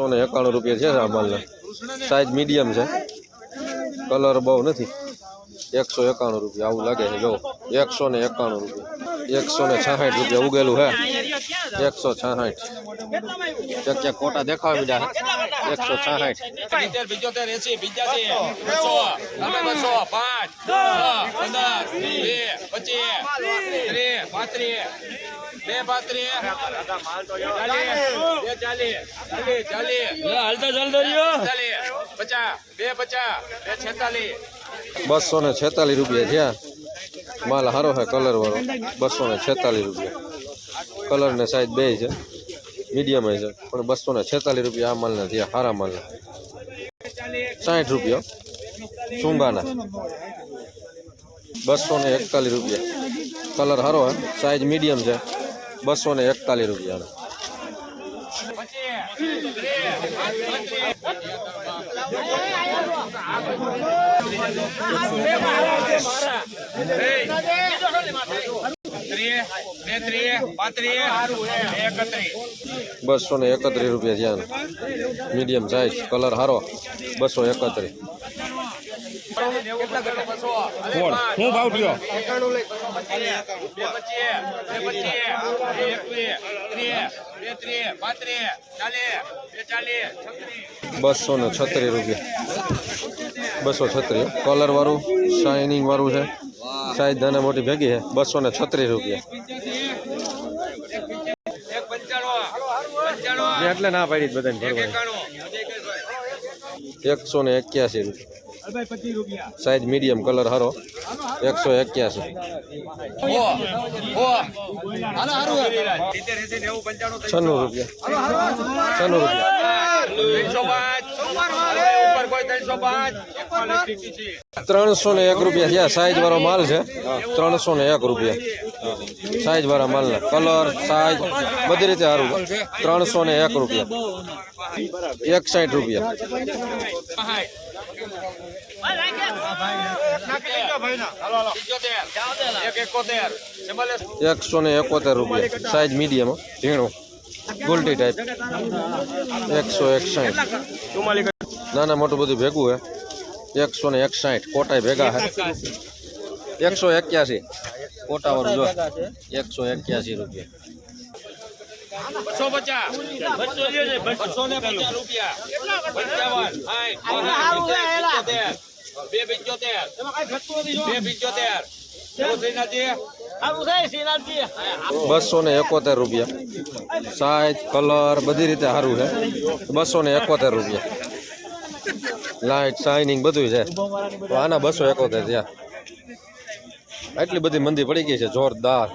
બસો ને એકાણું રૂપિયા છે માલના. સાઈઝ મીડિયમ છે. કલર બહુ નથી. એકસો એકાણું રૂપિયા, આવું લાગે છે. જો, એકસો ને એકાણું રૂપિયા. એકસો ને છાસઠ રૂપિયા ઉગેલું હે. એકસો છાસઠ ક્યાંક ક્યાંક કોટા દેખાવા બીજા એકસો છાસઠ પાંચ પચીસ બસો ને છેતાલીસ રૂપિયા થયા. માલ સારો છે કલર વાળો. બસો ને છેતાલીસ રૂપિયા. કલર ને સાઈઝ બે છે. મીડિયમ છે. પણ બસો ને છેતાલીસ રૂપિયા આ માલના થયા. સારા માલના. સાઠ રૂપિયા. સુંગાના બસો ને એકતાલીસ રૂપિયા. કલર સારો હે. સાઈઝ મીડિયમ છે. બસો ને એકતાલીસ રૂપિયા બસો ને એકત્રીસ રૂપિયા થયા મીડિયમ સાઈઝ, કલર સારો. બસો એકત્રીસ. કોણ શું ભાવ થયો? બસો ને છત્રીસ રૂપિયા. બસો છત્રીસ કલર વાળું શાઇનિંગ વાળું છે. સાઈઝ નાના મોટી ભેગી છે. બસો ને છત્રીસ રૂપિયા. એટલે ના પાડી બધાને એક એકસો ને એક્યાસી રૂપિયા. સાઈઝ મીડિયમ કલર સારો એકસો એક્યાસી. છન્નું રૂપિયા. છન્નું રૂપિયા. ત્રણસો ને એક રૂપિયા. થયા સાઈઝ વાળો માલ છે. ત્રણસો ને એક રૂપિયા. સાઈઝ વાળા માલના. કલર, સાઈઝ, બધી રીતે સારું ત્રણસો ને એક રૂપિયા. એક સાઠ રૂપિયા. એકસો ને એકોતેર રૂપિયા. સાઈઝ મીડિયમ, ઝીણું. ગોલ્ટી ટાઈપ એકસો એકસાઠ. નાના મોટું બધું ભેગું હે. એકસો ને એકસાઠ. કોટાય ભેગા હે. એકસો એક્યાસી. કોટાવાળું જો. એકસો એક્યાસી રૂપિયા. બસો પચાસ. બસો ને પચાસ રૂપિયા. પંચાવન. બે પંચોતેર. બે પંચોતેર. બસો ને એકોતેર રૂપિયા. સાઈઝ કલર બધી રીતે સારું છે. બસો ને એકોતેર રૂપિયા. લાઇટ શાઇનિંગ બધું છે. તો આના બસો એકોતેર થયા. એટલી બધી મંદી પડી ગઈ છે જોરદાર.